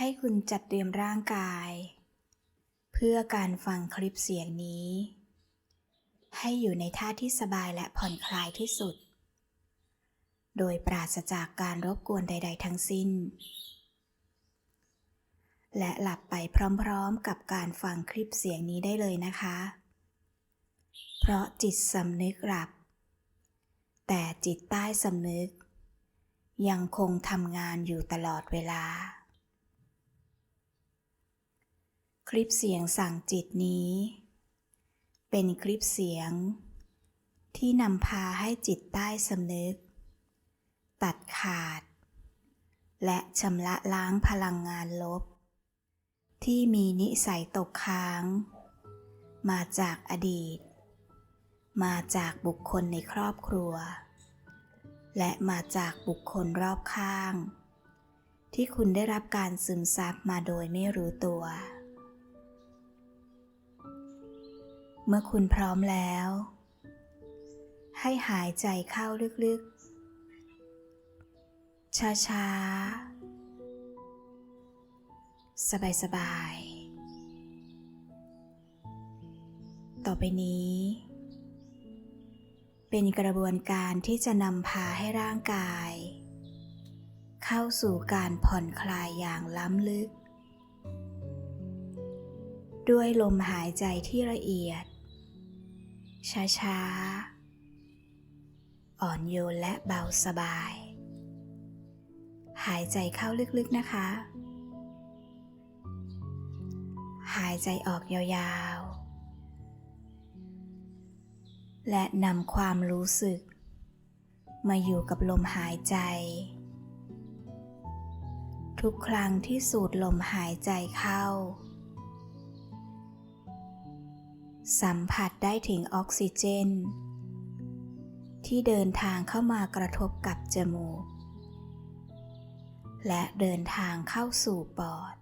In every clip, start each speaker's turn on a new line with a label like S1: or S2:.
S1: ให้คุณจัดเตรียมร่างกาย เพื่อการฟังคลิปเสียงนี้ ให้อยู่ในท่าที่สบายและผ่อนคลายที่สุด โดยปราศจากการรบกวนใด ๆ ทั้งสิ้น และหลับไปพร้อมๆกับการฟังคลิปเสียงนี้ได้เลยนะคะ เพราะจิตสำนึกหลับ แต่จิตใต้สำนึกยังคงทำงานอยู่ตลอดเวลา คลิปเสียงสั่งจิตนี้ เป็นคลิปเสียง ที่นำพาให้จิตใต้สำนึก ตัดขาด และชำระล้างพลังงานลบ ที่มีนิสัยตกค้าง มาจากอดีต มาจากบุคคลในครอบครัว และมาจากบุคคลรอบข้าง ที่คุณได้รับการซึมซับมาโดยไม่รู้ตัว เมื่อคุณพร้อมแล้ว ให้หายใจเข้าลึกๆ ช้าๆ สบายๆ ต่อไปนี้ เป็นกระบวนการที่จะนำพาให้ร่างกาย เข้าสู่การผ่อนคลายอย่างล้ำลึกด้วยลมหายใจที่ละเอียด ช้าๆ อ่อนโยนและเบาสบาย หายใจเข้าลึกๆนะคะ หายใจออกยาวๆ และนำความรู้สึก มาอยู่กับลมหายใจ ทุกครั้งที่สูดลมหายใจเข้า สัมผัสได้ถึงออกซิเจน ที่เดินทางเข้ามากระทบกับจมูก และเดินทางเข้าสู่ปอด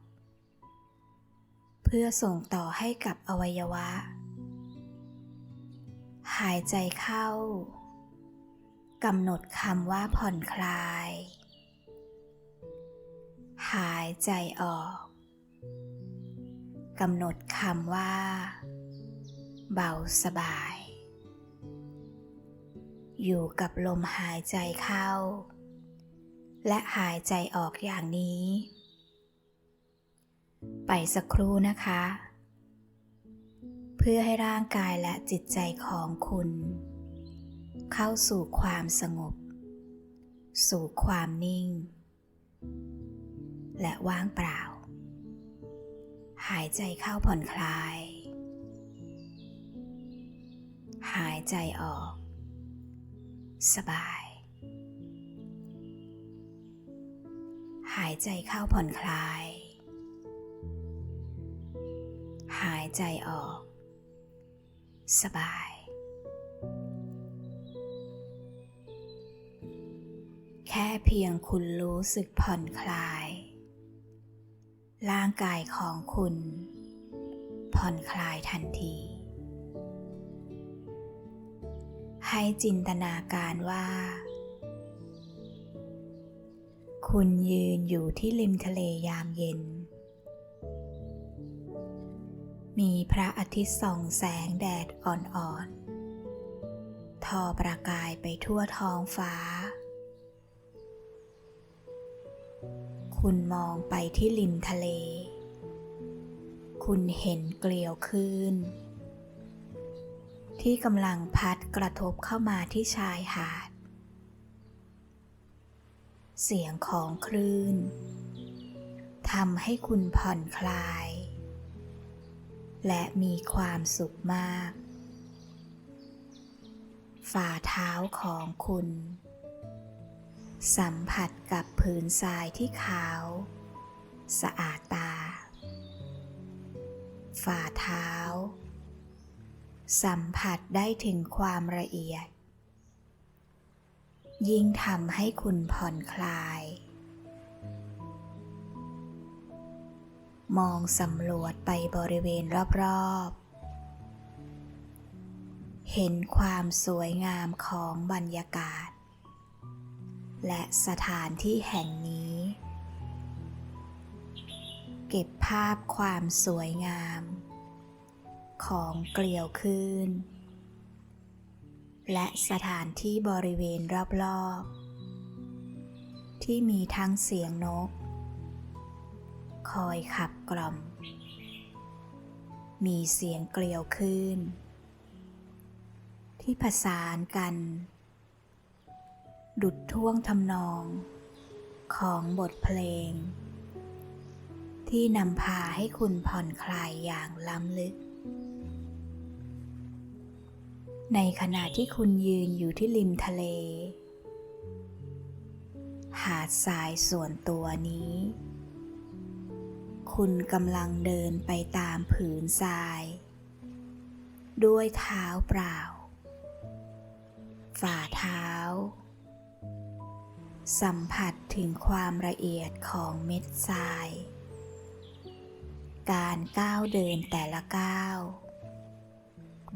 S1: เพื่อส่งต่อให้กับอวัยวะ หายใจเข้ากำหนดคำว่าผ่อนคลาย หายใจออกกำหนดคำว่า เบาสบาย อยู่กับลมหายใจเข้า และหายใจออกอย่างนี้ ไปสักครู่นะคะ เพื่อให้ร่างกายและจิตใจของคุณ เข้าสู่ความสงบ สู่ความนิ่ง และว่างเปล่า หายใจเข้าผ่อนคลาย หายใจออก สบาย หายใจเข้าผ่อนคลาย หายใจออก สบาย แค่เพียงคุณรู้สึกผ่อนคลาย ร่างกายของคุณ ผ่อนคลายทันที ให้จินตนาการว่า คุณยืนอยู่ที่ริมทะเลยามเย็น มีพระอาทิตย์ส่องแสงแดดอ่อนๆ ทอประกายไปทั่วท้องฟ้า คุณมองไปที่ริมทะเล คุณเห็นเกลียวคลื่น ที่กำลังพัดกระทบเข้ามาที่ชายหาด เสียงของคลื่นทำให้คุณผ่อนคลาย และมีความสุขมาก ฝ่าเท้าของคุณ สัมผัสกับผืนทรายที่ขาว สะอาดตา ฝ่าเท้า สัมผัสได้ถึงความละเอียด ยิ่งทำให้คุณผ่อนคลาย มองสำรวจไปบริเวณรอบๆ เห็นความสวยงามของบรรยากาศ และสถานที่แห่งนี้ เก็บภาพความสวยงาม ของเกลียวคืนและสถานที่บริเวณรอบๆ ที่มีทั้งเสียงนก คอยขับกล่อม มีเสียงเกลียวคืนที่ผสานกัน ดุดท่วงทำนองของบทเพลง ที่นำพาให้คุณผ่อนคลายอย่างล้ำลึก ในขณะที่คุณยืนอยู่ที่ริมทะเล หาดทรายส่วนตัวนี้ คุณกำลังเดินไปตามผืนทราย ด้วยเท้าเปล่า ฝ่าเท้า สัมผัสถึงความละเอียดของเม็ดทราย การก้าวเดินแต่ละก้าว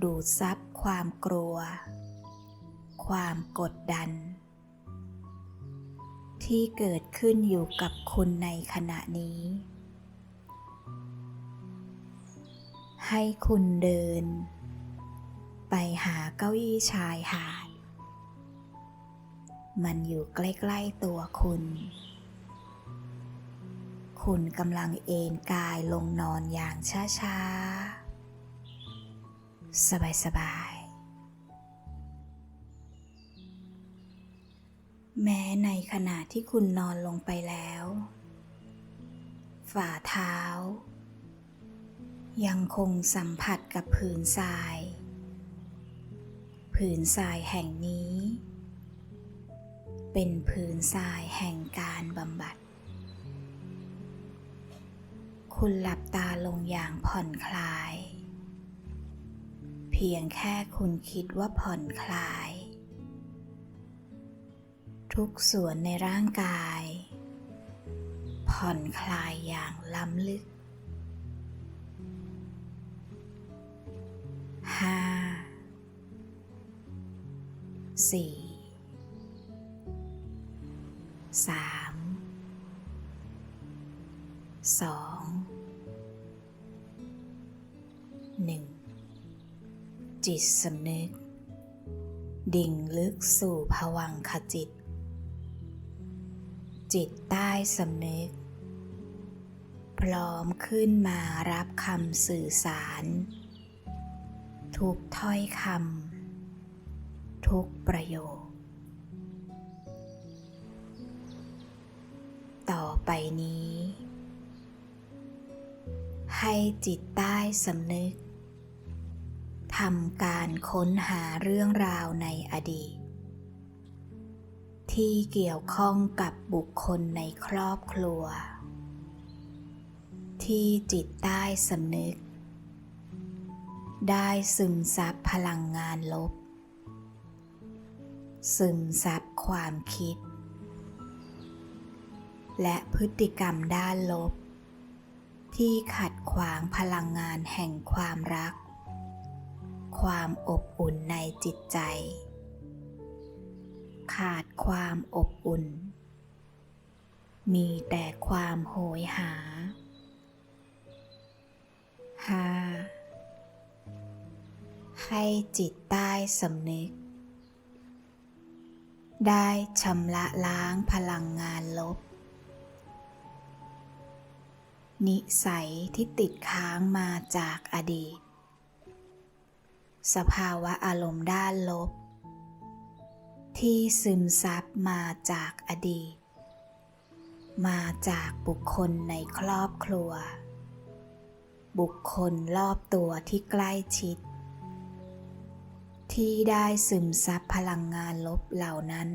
S1: ดูดซับความกลัว ความกดดัน ที่เกิดขึ้นอยู่กับคุณในขณะนี้ ให้คุณเดิน ไปหาเก้าอี้ชายหาด มันอยู่ใกล้ ๆ ตัวคุณคุณกำลังเอนกายลงนอนอย่างช้า ๆ สบายๆแม้ในขณะที่คุณนอนลงไปแล้ว ฝ่าเท้า ยังคงสัมผัสกับผืนทราย ผืนทรายแห่งนี้ เป็นผืนทรายแห่งการบำบัด คุณหลับตาลงอย่างผ่อนคลาย เพียงแค่คุณคิดว่าผ่อนคลาย ทุกส่วนในร่างกาย ผ่อนคลายอย่างล้ำลึก ห้า สี่ สาม สอง จิตสำนึก ดิ่งลึกสู่ภวังคจิต จิตใต้สำนึก พร้อมขึ้นมารับคำสื่อสาร ทุกถ้อยคำทุกประโยค ต่อไปนี้ ให้จิตใต้สำนึก ทำการค้นหาเรื่องราวในอดีต ที่เกี่ยวข้องกับบุคคลในครอบครัว ที่จิตใต้สำนึก ได้ซึมซับพลังงานลบ ซึมซับความคิด และพฤติกรรมด้านลบ ที่ขัดขวางพลังงานแห่งความรัก ความอบอุ่นในจิตใจ ขาดความอบอุ่น มีแต่ความโหยหาหาให้จิตใต้สำนึก ได้ชำระล้างพลังงานลบ นิสัยที่ติดค้างมาจากอดีต สภาวะอารมณ์ด้านลบ ที่ซึมซับมาจากอดีต มาจากบุคคลในครอบครัว บุคคลรอบตัวที่ใกล้ชิด ที่ได้ซึมซับพลังงานลบเหล่านั้น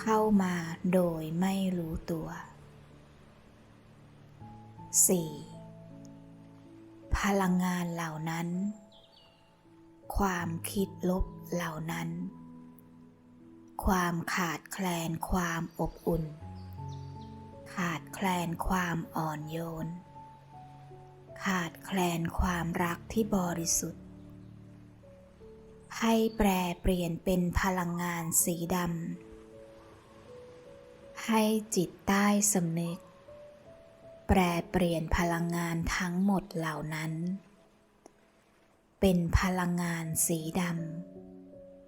S1: เข้ามาโดยไม่รู้ตัว 4. พลังงานเหล่านั้น ความคิดลบเหล่านั้น ความขาดแคลนความอบอุ่น ขาดแคลนความอ่อนโยน ขาดแคลนความรักที่บริสุทธิ์ ให้แปรเปลี่ยนเป็นพลังงานสีดำให้จิตใต้สำนึก แปรเปลี่ยนพลังงานทั้งหมดเหล่านั้น เป็นพลังงานสีด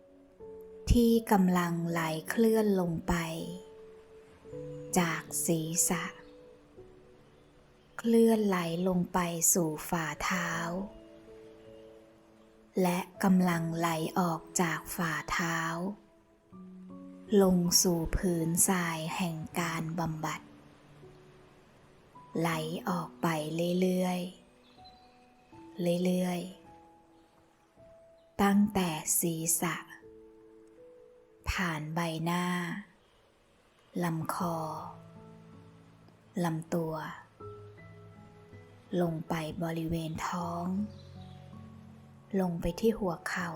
S1: ำที่กำลังไหลเคลื่อนลงไป จากศีรษะ เคลื่อนไหลลงไปสู่ฝ่าเท้า และกำลังไหลออกจากฝ่าเท้า ลงสู่พื้นทรายแห่งการบำบัด ไหลออกไปเรื่อยๆ เรื่อยๆ ตั้งแต่ศีรษะ ผ่านใบหน้า ลำคอ ลำตัว ลงไปบริเวณท้อง ลงไปที่หัวเข่า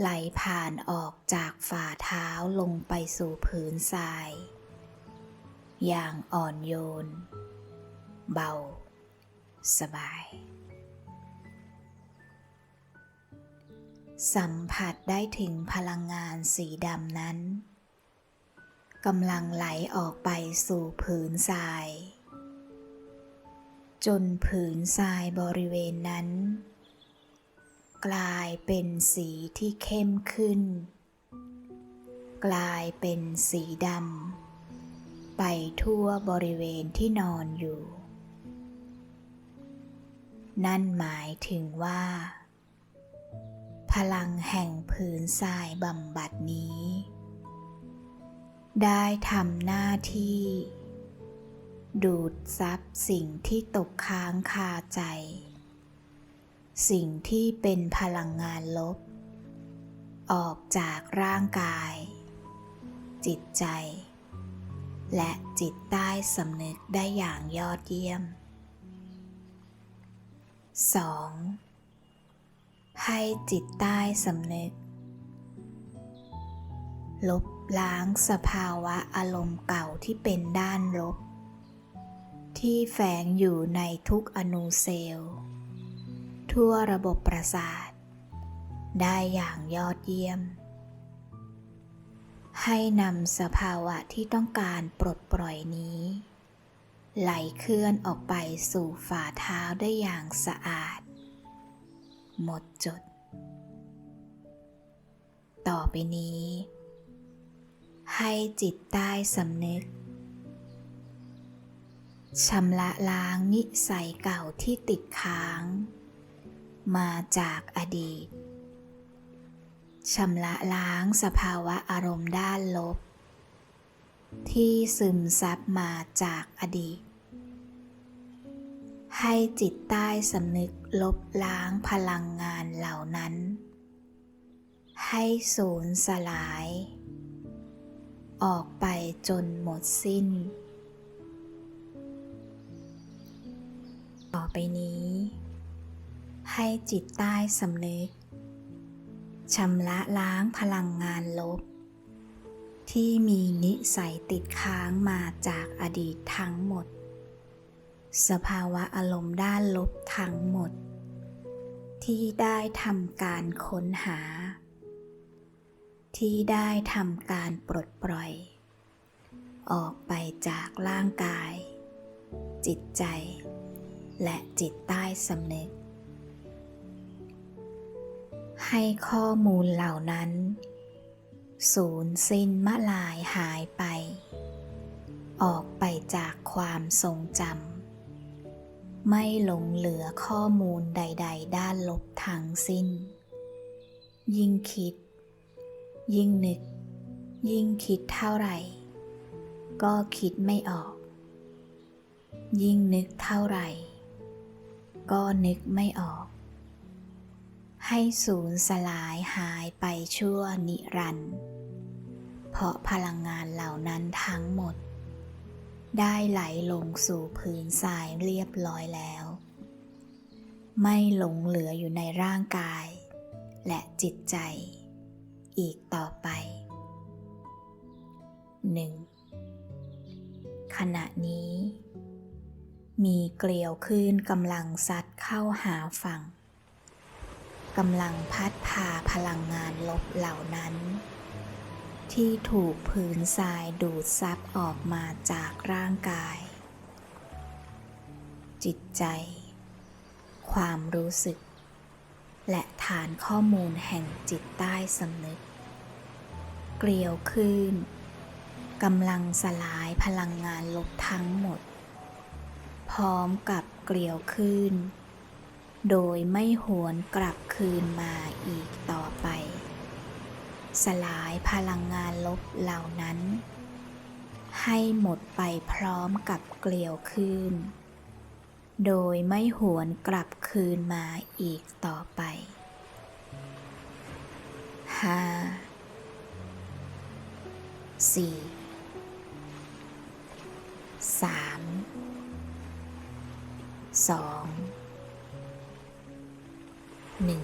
S1: ไหลผ่านออกจากฝ่าเท้าลงไปสู่พื้นทราย อย่างอ่อนโยน เบา สบาย สัมผัสได้ถึงพลังงานสีดำนั้นกำลังไหลออกไปสู่ผืนทราย จนผืนทรายบริเวณนั้น กลายเป็นสีที่เข้มขึ้น กลายเป็นสีดำ ไปทั่วบริเวณที่นอนอยู่ นั่นหมายถึงว่า พลังแห่งผืนทรายบำบัดนี้ ได้ทำหน้าที่ ดูดซับสิ่งที่ตกค้างคาใจ สิ่งที่เป็นพลังงานลบ ออกจากร่างกาย จิตใจ และจิตใต้สำนึกได้อย่างยอดเยี่ยม 2. ให้จิตใต้สำนึก ลบล้างสภาวะอารมณ์เก่าที่เป็นด้านลบ ที่แฝงอยู่ในทุกอนูเซลล์ ทั่วระบบประสาท ได้อย่างยอดเยี่ยม ให้นำสภาวะที่ต้องการปลดปล่อยนี้ ไหลเคลื่อนออกไปสู่ฝ่าเท้าได้อย่างสะอาด หมดจด ต่อไปนี้ ให้จิตใต้สำนึกชำระล้างนิสัยเก่าที่ติดค้าง มาจากอดีต ชำระล้างสภาวะอารมณ์ด้านลบ ที่ซึมซับมาจากอดีต ให้จิตใต้สำนึกลบล้างพลังงานเหล่านั้น ให้สูญสลาย ออกไปจนหมดสิ้น ต่อไปนี้ ให้จิตใต้สำนึก ชำระล้างพลังงานลบ ที่มีนิสัยติดค้างมาจากอดีตทั้งหมด สภาวะอารมณ์ด้านลบทั้งหมด ที่ได้ทำการค้นหา ที่ได้ทำการปลดปล่อย ออกไปจากร่างกาย จิตใจ และจิตใต้สำนึก ให้ข้อมูลเหล่านั้นสูญสิ้นมะลายหายไป ออกไปจากความทรงจำไม่หลงเหลือข้อมูลใด ๆ ด้านลบทั้งสิ้น ยิ่งคิด ยิ่งนึก ยิ่งคิดเท่าไหร่ ก็คิดไม่ออก ยิ่งนึกเท่าไหร่ ก็นึกไม่ออก ให้สูญสลายหายไปชั่วนิรันดร์เพราะพลังงานเหล่านั้นทั้งหมด ได้ไหลลงสู่พื้นทรายเรียบร้อยแล้ว ไม่หลงเหลืออยู่ในร่างกาย และจิตใจ อีกต่อไป 1. ขณะนี้ มีเกลียวคลื่นกำลังซัดเข้าหาฝั่ง กำลังพัดพาพลังงานลบเหล่านั้น ที่ถูกพื้นทรายดูดซับออกมาจากร่างกาย จิตใจ ความรู้สึก และฐานข้อมูลแห่งจิตใต้สำนึก เกลียวขึ้นกำลังสลายพลังงานลบทั้งหมด พร้อมกับเกลียวขึ้น โดยไม่หวนกลับคืนมาอีกต่อไป สลายพลังงานลบเหล่านั้น ให้หมดไปพร้อมกับเกลียวขึ้นโดยไม่หวนกลับคืนมาอีกต่อไปห้าสี่สามสอง หนึ่ง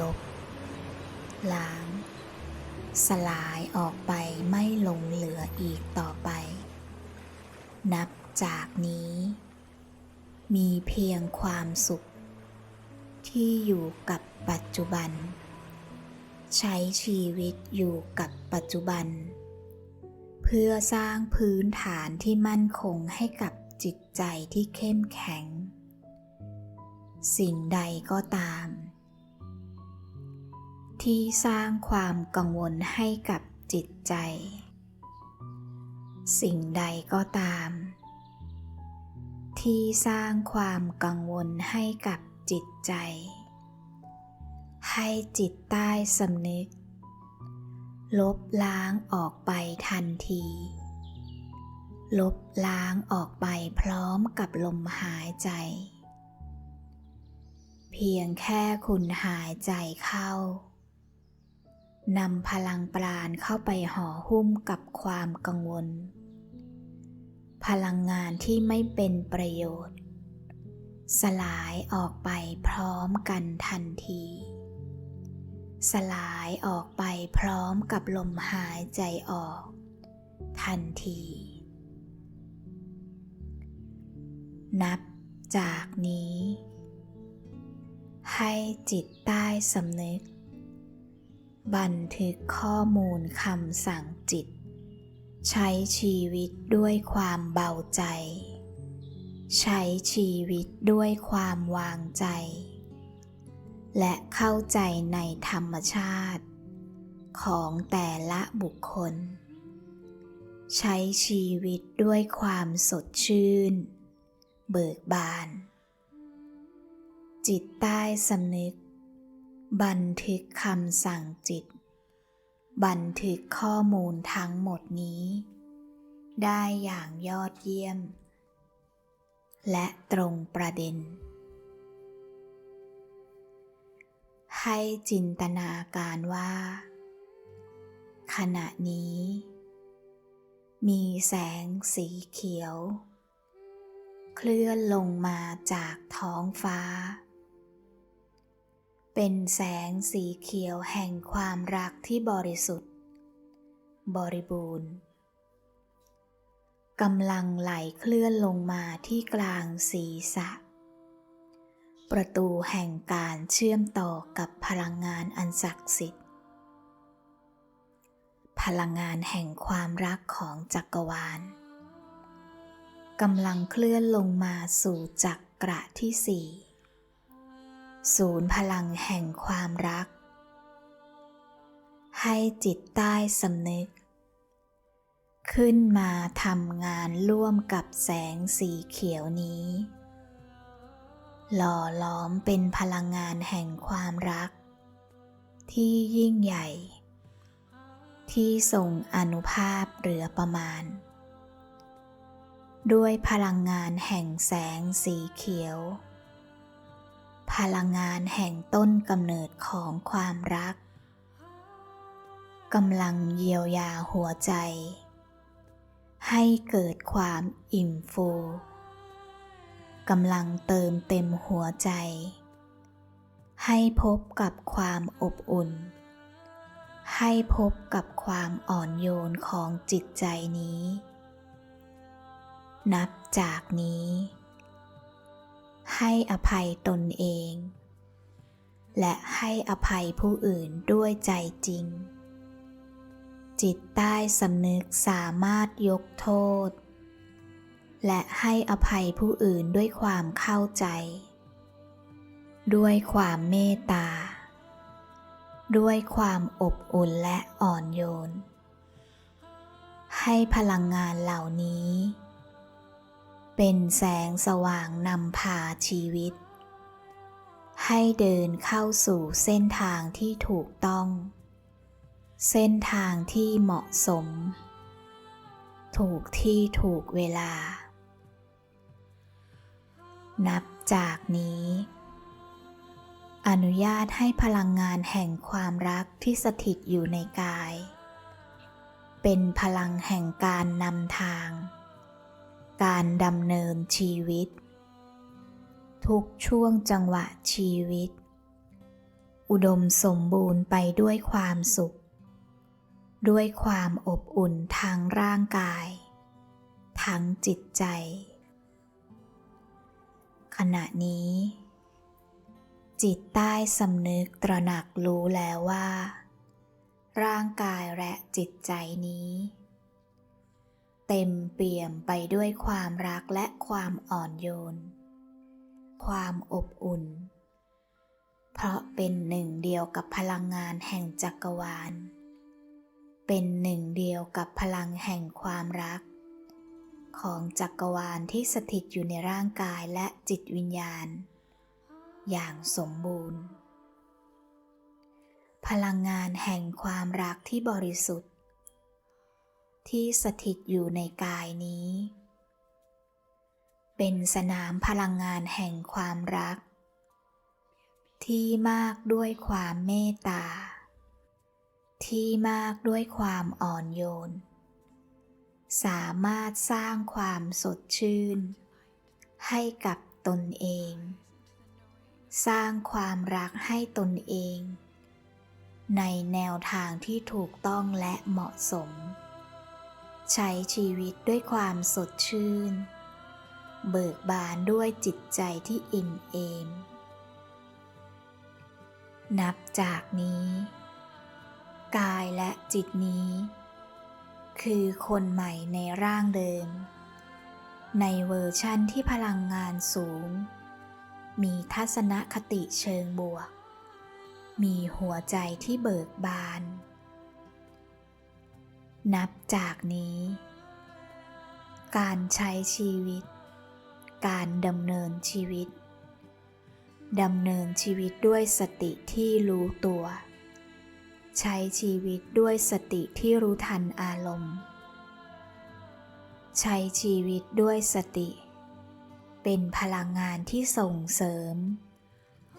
S1: ลบ ล้าง สลายออกไปไม่หลงเหลืออีกต่อไป นับจากนี้ มีเพียงความสุข ที่อยู่กับปัจจุบัน ใช้ชีวิตอยู่กับปัจจุบัน เพื่อสร้างพื้นฐานที่มั่นคงให้กับจิตใจที่เข้มแข็ง สิ่งใดก็ตาม ที่สร้างความกังวลให้กับจิตใจ สิ่งใดก็ตาม ที่สร้างความกังวลให้กับจิตใจ ให้จิตใต้สำนึก ลบล้างออกไปทันที ลบล้างออกไปพร้อมกับลมหายใจ เพียงแค่คุณหายใจเข้านำพลังปราณเข้าไปห่อหุ้มกับความกังวล พลังงานที่ไม่เป็นประโยชน์ สลายออกไปพร้อมกันทันที สลายออกไปพร้อมกับลมหายใจออก ทันที นับจากนี้ ให้จิตใต้สำนึก บันทึกข้อมูลคำสั่งจิต ใช้ชีวิตด้วยความเบาใจ ใช้ชีวิตด้วยความวางใจ และเข้าใจในธรรมชาติ ของแต่ละบุคคล ใช้ชีวิตด้วยความสดชื่น เบิกบาน จิตใต้สำนึก บันทึกคำสั่งจิต บันทึกข้อมูลทั้งหมดนี้ ได้อย่างยอดเยี่ยม และตรงประเด็น ให้จินตนาการว่า ขณะนี้ มีแสงสีเขียว เคลื่อนลงมาจากท้องฟ้า เป็นแสงสีเขียวแห่งความรักที่บริสุทธิ์ บริบูรณ์กำลังไหลเคลื่อนลงมาที่กลางศีรษะ ประตูแห่งการเชื่อมต่อกับพลังงานอันศักดิ์สิทธิ์ พลังงานแห่งความรักของจักรวาลกำลังเคลื่อนลงมาสู่จักระที่สี่ ศูนย์พลังแห่งความรัก ให้จิตใต้สำนึก ขึ้นมาทำงานร่วมกับแสงสีเขียวนี้ หล่อล้อมเป็นพลังงานแห่งความรัก ที่ยิ่งใหญ่ ที่ทรงอนุภาพเหลือประมาณ ด้วยพลังงานแห่งแสงสีเขียว พลังงานแห่งต้นกำเนิดของความรักกำลังเยียวยาหัวใจ ให้เกิดความอิ่มฟูกำลังเติมเต็มหัวใจ ให้พบกับความอบอุ่น ให้พบกับความอ่อนโยนของจิตใจนี้ นับจากนี้ ให้อภัยตนเอง และให้อภัยผู้อื่นด้วยใจจริง จิตใต้สำนึกสามารถยกโทษ และให้อภัยผู้อื่นด้วยความเข้าใจ ด้วยความเมตตา ด้วยความอบอุ่นและอ่อนโยน ให้พลังงานเหล่านี้ เป็นแสงสว่างนำพาชีวิต ให้เดินเข้าสู่เส้นทางที่ถูกต้อง เส้นทางที่เหมาะสม ถูกที่ถูกเวลา นับจากนี้ อนุญาตให้พลังงานแห่งความรักที่สถิตอยู่ในกาย เป็นพลังแห่งการนำทาง การดำเนินชีวิต ทุกช่วงจังหวะชีวิต อุดมสมบูรณ์ไปด้วยความสุข ด้วยความอบอุ่นทางร่างกาย ทั้งจิตใจ ขณะนี้ จิตใต้สำนึกตระหนักรู้แล้วว่า ร่างกายและจิตใจนี้ เต็มเปี่ยมไปด้วยความรักและความอ่อนโยน ความอบอุ่น เพราะเป็นหนึ่งเดียวกับพลังงานแห่งจักรวาล เป็นหนึ่งเดียวกับพลังแห่งความรัก ของจักรวาลที่สถิตอยู่ในร่างกายและจิตวิญญาณ อย่างสมบูรณ์ พลังงานแห่งความรักที่บริสุทธิ์ ที่สถิตอยู่ในกายนี้ เป็นสนามพลังงานแห่งความรัก ที่มากด้วยความเมตตา ที่มากด้วยความอ่อนโยน สามารถสร้างความสดชื่น ให้กับตนเอง สร้างความรักให้ตนเอง ในแนวทางที่ถูกต้องและเหมาะสม ใช้ชีวิตด้วยความสดชื่น เบิกบานด้วยจิตใจที่อิ่มเอม นับจากนี้ กายและจิตนี้ คือคนใหม่ในร่างเดิม ในเวอร์ชั่นที่พลังงานสูง มีทัศนคติเชิงบวก มีหัวใจที่เบิกบาน นับจากนี้ การใช้ชีวิต การดำเนินชีวิตดำเนินชีวิตด้วยสติที่รู้ตัว ใช้ชีวิตด้วยสติที่รู้ทันอารมณ์ ใช้ชีวิตด้วยสติ เป็นพลังงานที่ส่งเสริม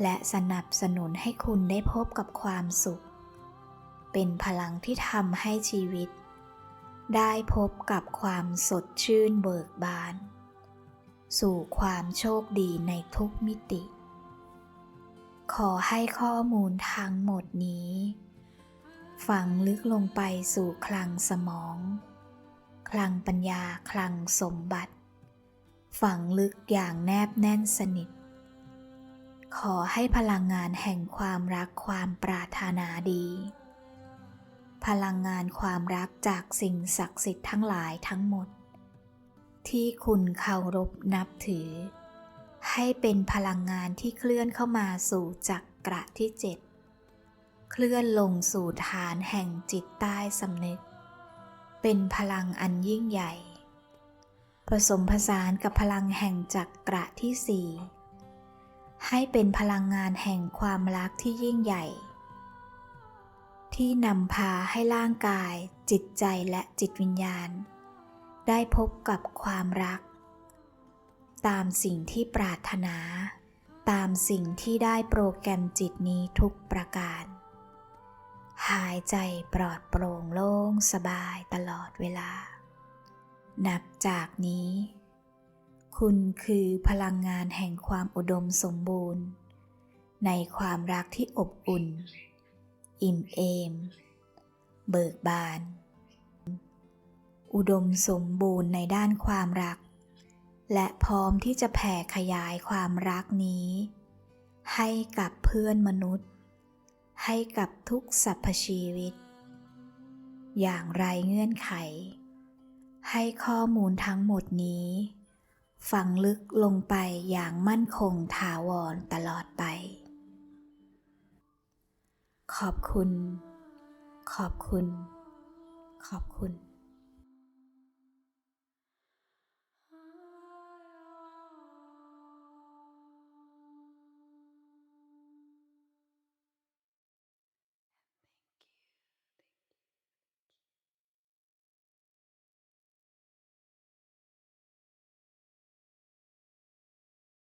S1: และสนับสนุนให้คุณได้พบกับความสุข เป็นพลังที่ทำให้ชีวิต ได้พบกับความสดชื่นเบิกบาน สู่ความโชคดีในทุกมิติ ขอให้ข้อมูลทั้งหมดนี้ ฝังลึกลงไปสู่คลังสมอง คลังปัญญาคลังสมบัติ ฝังลึกอย่างแนบแน่นสนิท ขอให้พลังงานแห่งความรักความปรารถนาดี พลังงานความรักจากสิ่งศักดิ์สิทธิ์ทั้งหลายทั้งหมด ที่คุณเคารพนับถือ ให้เป็นพลังงานที่เคลื่อนเข้ามาสู่จักกระที่เจ็ดเคลื่อนลงสู่ฐานแห่งจิตใต้สำนึก เป็นพลังอันยิ่งใหญ่ ผสมผสานกับพลังแห่งจักกระที่สี่ให้เป็นพลังงานแห่งความรักที่ยิ่งใหญ่ ที่นำพาให้ร่างกาย จิตใจและจิตวิญญาณ ได้พบกับความรัก ตามสิ่งที่ปรารถนา ตามสิ่งที่ได้โปรแกรมจิตนี้ทุกประการ หายใจปลอดโปร่งโล่งสบายตลอดเวลา นับจากนี้ คุณคือพลังงานแห่งความอุดมสมบูรณ์ ในความรักที่อบอุ่น อิ่มเอม เบิกบาน อุดมสมบูรณ์ในด้านความรัก และพร้อมที่จะแผ่ขยายความรักนี้ ให้กับเพื่อนมนุษย์ ให้กับทุกสรรพชีวิต อย่างไรเงื่อนไข ให้ข้อมูลทั้งหมดนี้ฝังลึกลงไปอย่างมั่นคงถาวรตลอดไป ขอบคุณ ขอบคุณ ขอบคุณ